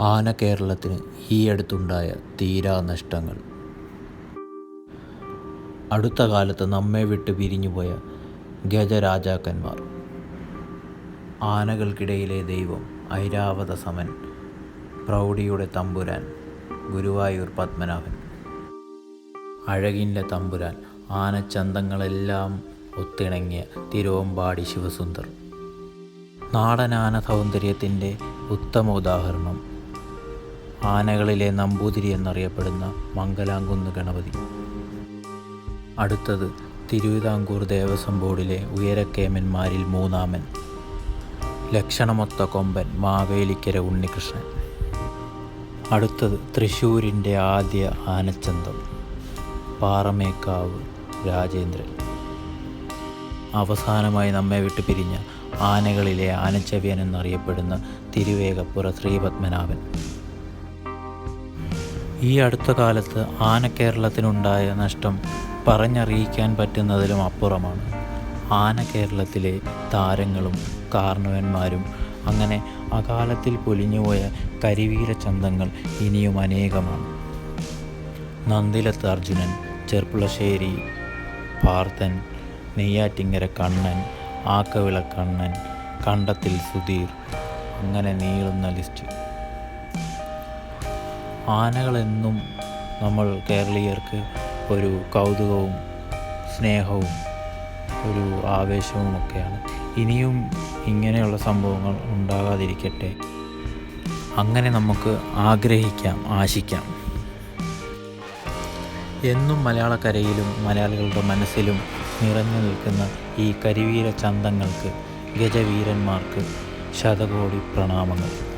ആന കേരളത്തിന് ഈയടുത്തുണ്ടായ തീരാനഷ്ടങ്ങൾ അടുത്ത കാലത്ത് നമ്മെ വിട്ട് പിരിഞ്ഞുപോയ ഗജരാജാക്കന്മാർ. ആനകൾക്കിടയിലെ ദൈവം ഐരാവത സമൻ പ്രൗഢിയുടെ തമ്പുരാൻ ഗുരുവായൂർ പത്മനാഭൻ. അഴകിന്റെ തമ്പുരാൻ ആനച്ചന്തങ്ങളെല്ലാം ഒത്തിണങ്ങിയ തിരുവമ്പാടി ശിവസുന്ദർ. നാടനാന സൗന്ദര്യത്തിന്റെ ഉത്തമ ഉദാഹരണം ആനകളിലെ നമ്പൂതിരി എന്നറിയപ്പെടുന്ന മംഗലാംകുന്ന് ഗണപതി. അടുത്തത് തിരുവിതാംകൂർ ദേവസ്വം ബോർഡിലെ ഉയരക്കേമന്മാരിൽ മൂന്നാമൻ. ലക്ഷണമൊത്ത കൊമ്പൻ മാവേലിക്കര ഉണ്ണികൃഷ്ണൻ. അടുത്തത് തൃശ്ശൂരിന്റെ ആദ്യ ആനച്ചന്തം പാറമേക്കാവ് രാജേന്ദ്രൻ. അവസാനമായി നമ്മെ വിട്ടു പിരിഞ്ഞ ആനകളിലെ ആനച്ചവ്യൻ എന്നറിയപ്പെടുന്ന തിരുവേഗപ്പുറ ശ്രീപത്മനാഭൻ. ഈ അടുത്ത കാലത്ത് ആന കേരളത്തിനുണ്ടായ നഷ്ടം പറഞ്ഞറിയിക്കാൻ പറ്റുന്നതിലും അപ്പുറമാണ്. ആന കേരളത്തിലെ താരങ്ങളും കാർണവന്മാരും അങ്ങനെ അകാലത്തിൽ പൊലിഞ്ഞുപോയ കരിവീര ചന്തങ്ങൾ ഇനിയും അനേകമാണ്. നന്ദിലത്ത് അർജുനൻ ചെർപ്പുളശ്ശേരി പാർത്ഥൻ നെയ്യാറ്റിങ്കര കണ്ണൻ ആക്കവിള കണ്ണൻ കണ്ടത്തിൽ സുധീർ അങ്ങനെ നീളുന്ന ലിസ്റ്റ്. ആനകളെന്നും നമ്മൾ കേരളീയർക്ക് ഒരു കൗതുകവും സ്നേഹവും ഒരു ആവേശവും ഒക്കെയാണ് ഇനിയും ഇങ്ങനെയുള്ള സംഭവങ്ങൾ ഉണ്ടാകാതിരിക്കട്ടെ. അങ്ങനെ നമുക്ക് ആഗ്രഹിക്കാം ആശിക്കാം. എന്നും മലയാളക്കരയിലും മലയാളികളുടെ മനസ്സിലും നിറഞ്ഞു നിൽക്കുന്ന ഈ കരിവീര ചന്തങ്ങൾക്ക് ഗജവീരന്മാർക്ക് ശതകോടി പ്രണാമങ്ങൾ.